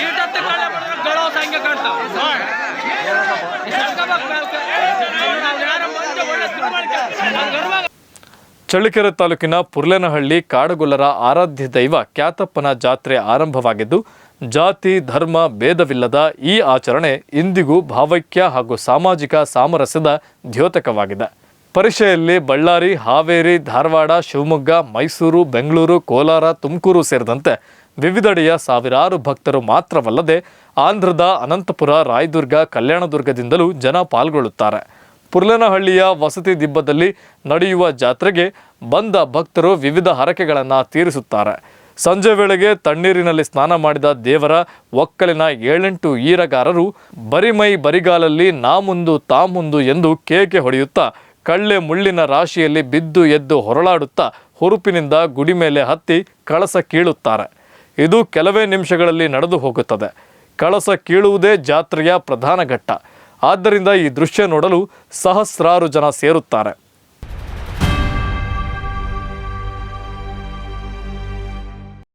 ಈಟತ್ತೆ ಚಳ್ಳಕೆರೆ ತಾಲೂಕಿನ ಪುರ್ಲೆನಹಳ್ಳಿ ಕಾಡುಗೊಲ್ಲರ ಆರಾಧ್ಯ ದೈವ ಕ್ಯಾತಪ್ಪನ ಜಾತ್ರೆ ಆರಂಭವಾಗಿದ್ದು, ಜಾತಿ, ಧರ್ಮ, ಭೇದವಿಲ್ಲದ ಈ ಆಚರಣೆ ಇಂದಿಗೂ ಭಾವೈಕ್ಯ ಹಾಗೂ ಸಾಮಾಜಿಕ ಸಾಮರಸ್ಯದ ದ್ಯೋತಕವಾಗಿದೆ. ಪರಿಷೆಯಲ್ಲಿ ಬಳ್ಳಾರಿ, ಹಾವೇರಿ, ಧಾರವಾಡ, ಶಿವಮೊಗ್ಗ, ಮೈಸೂರು, ಬೆಂಗಳೂರು, ಕೋಲಾರ, ತುಮಕೂರು ಸೇರಿದಂತೆ ವಿವಿಧೆಡೆಯ ಸಾವಿರಾರು ಭಕ್ತರು ಮಾತ್ರವಲ್ಲದೆ ಆಂಧ್ರದ ಅನಂತಪುರ, ರಾಯದುರ್ಗ, ಕಲ್ಯಾಣದುರ್ಗದಿಂದಲೂ ಜನ ಪಾಲ್ಗೊಳ್ಳುತ್ತಾರೆ. ಪುರ್ಲೇನಹಳ್ಳಿಯ ವಸತಿ ದಿಬ್ಬದಲ್ಲಿ ನಡೆಯುವ ಜಾತ್ರೆಗೆ ಬಂದ ಭಕ್ತರು ವಿವಿಧ ಹರಕೆಗಳನ್ನು ತೀರಿಸುತ್ತಾರೆ. ಸಂಜೆ ವೇಳೆಗೆ ತಣ್ಣೀರಿನಲ್ಲಿ ಸ್ನಾನ ಮಾಡಿದ ದೇವರ ಒಕ್ಕಲಿನ ಏಳೆಂಟು ಈರಗಾರರು ಬರಿಮೈ ಬರಿಗಾಲಲ್ಲಿ ನಾ ಮುಂದು ತಾ ಮುಂದು ಎಂದು ಕೇಕೆ ಹೊಡೆಯುತ್ತಾ, ಕಳ್ಳೆ ಮುಳ್ಳಿನ ರಾಶಿಯಲ್ಲಿ ಬಿದ್ದು ಎದ್ದು ಹೊರಳಾಡುತ್ತಾ ಹುರುಪಿನಿಂದ ಗುಡಿ ಮೇಲೆ ಹತ್ತಿ ಕಳಸ ಕೀಳುತ್ತಾರೆ. ಇದು ಕೆಲವೇ ನಿಮಿಷಗಳಲ್ಲಿ ನಡೆದು ಹೋಗುತ್ತದೆ. ಕಳಸ ಕೀಳುವುದೇ ಜಾತ್ರೆಯ ಪ್ರಧಾನ ಘಟ್ಟ. ಆದ್ದರಿಂದ ಈ ದೃಶ್ಯ ನೋಡಲು ಸಹಸ್ರಾರು ಜನ ಸೇರುತ್ತಾರೆ.